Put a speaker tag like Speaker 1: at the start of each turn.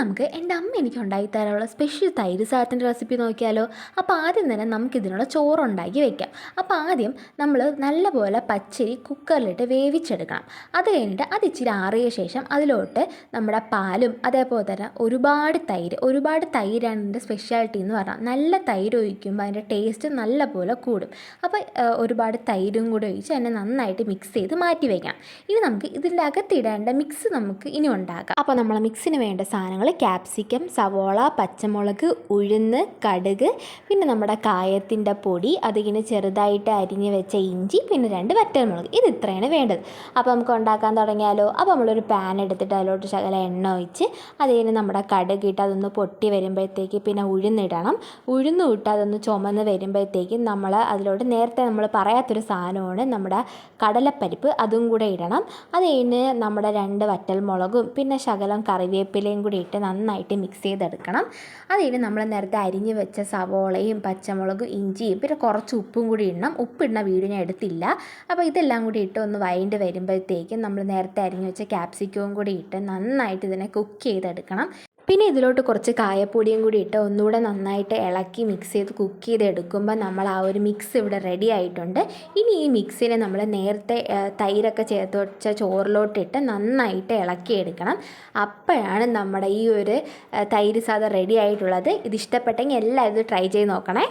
Speaker 1: നമുക്ക് എന്റെ അമ്മ എനിക്ക് ഉണ്ടാക്കി തരാനുള്ള സ്പെഷ്യൽ തൈര് സാധനത്തിന്റെ റെസിപ്പി നോക്കിയാലോ? അപ്പോൾ ആദ്യം തന്നെ നമുക്കിതിനുള്ള ചോറുണ്ടാക്കി വെക്കാം. അപ്പോൾ ആദ്യം നമ്മൾ നല്ലപോലെ പച്ചരി കുക്കറിലിട്ട് വേവിച്ചെടുക്കണം. അത് കഴിഞ്ഞിട്ട് അത് ഇച്ചിരി ആറിയ ശേഷം അതിലോട്ട് നമ്മുടെ പാലും അതേപോലെ തന്നെ ഒരുപാട് തൈര് ഒരുപാട് തൈരാണ് ഇതിന്റെ സ്പെഷ്യാലിറ്റി എന്ന് പറഞ്ഞാൽ നല്ല തൈര് ഒഴിക്കുമ്പോൾ അതിന്റെ ടേസ്റ്റ് നല്ലപോലെ കൂടും. അപ്പോൾ ഒരുപാട് തൈരും കൂടെ ഒഴിച്ച് അതിനെ നന്നായിട്ട് മിക്സ് ചെയ്ത് മാറ്റി വയ്ക്കാം ഇനി നമുക്ക് ഇതിന്റെ അകത്തിടേണ്ട മിക്സ് നമുക്ക് ഇനി ഉണ്ടാക്കാം. അപ്പോൾ നമ്മൾ മിക്സിന് വേണ്ട സാധനങ്ങൾ ക്യാപ്സിക്കം സവോള പച്ചമുളക് ഉഴുന്ന് കടുക് പിന്നെ നമ്മുടെ കായത്തിന്റെ പൊടി അതിങ്ങനെ ചെറുതായിട്ട് അരിഞ്ഞ് വെച്ച ഇഞ്ചി പിന്നെ രണ്ട് വറ്റൽമുളക്. ഇത് ഇത്രയാണ് വേണ്ടത്. അപ്പോൾ നമുക്ക് ഉണ്ടാക്കാൻ തുടങ്ങിയാലോ? അപ്പോൾ നമ്മളൊരു പാൻ എടുത്തിട്ട് അതിലോട്ട് ശകല എണ്ണ ഒഴിച്ച് അതിന് നമ്മുടെ കടുക് ഇട്ട് അതൊന്ന് പൊട്ടി വരുമ്പോഴത്തേക്ക് പിന്നെ ഉഴുന്നിടണം ഉഴുന്ന് ഇട്ട് അതൊന്ന് ചുമന്ന് വരുമ്പോഴത്തേക്കും നമ്മൾ അതിലോട്ട് നേരത്തെ നമ്മൾ പറയാത്തൊരു സാധനമാണ് നമ്മുടെ കടലപ്പരിപ്പ്. അതും കൂടെ ഇടണം. അത് കഴിഞ്ഞ് നമ്മുടെ രണ്ട് വറ്റൽമുളകും പിന്നെ ശകലം കറിവേപ്പിലയും കൂടി ഇട്ട് നന്നായിട്ട് മിക്സ് ചെയ്തെടുക്കണം. അത് കഴിഞ്ഞ് നമ്മൾ നേരത്തെ അരിഞ്ഞ് വെച്ച സവോളയും പച്ചമുളകും ഇഞ്ചിയും പിന്നെ കുറച്ച് ഉപ്പും കൂടി ഇടണം. ഉപ്പിടുന്ന വീഡിയോ ഞാൻ എടുത്തില്ല. അപ്പോൾ ഇതെല്ലാം കൂടി ഇട്ട് ഒന്ന് വൈൻഡ് വരുമ്പോഴത്തേക്കും നമ്മൾ നേരത്തെ അരിഞ്ഞ് വെച്ച ക്യാപ്സിക്കവും കൂടി ഇട്ട് നന്നായിട്ട് ഇതിനെ കുക്ക് ചെയ്തെടുക്കണം. പിന്നെ ഇതിലോട്ട് കുറച്ച് കായപ്പൊടിയും കൂടി ഇട്ട് ഒന്നുകൂടെ നന്നായിട്ട് ഇളക്കി മിക്സ് ചെയ്ത് കുക്ക് ചെയ്ത് എടുക്കുമ്പോൾ നമ്മൾ ആ ഒരു മിക്സ് ഇവിടെ റെഡി ആയിട്ടുണ്ട്. ഇനി ഈ മിക്സിനെ നമ്മൾ നേരത്തെ തൈരൊക്കെ ചേർത്ത് വെച്ച ചോറിലോട്ടിട്ട് നന്നായിട്ട് ഇളക്കി എടുക്കണം. അപ്പോഴാണ് നമ്മുടെ ഈ ഒരു തൈര് സാധനം റെഡി ആയിട്ടുള്ളത്. ഇത് ഇഷ്ടപ്പെട്ടെങ്കിൽ എല്ലാവരും ട്രൈ ചെയ്ത് നോക്കണേ.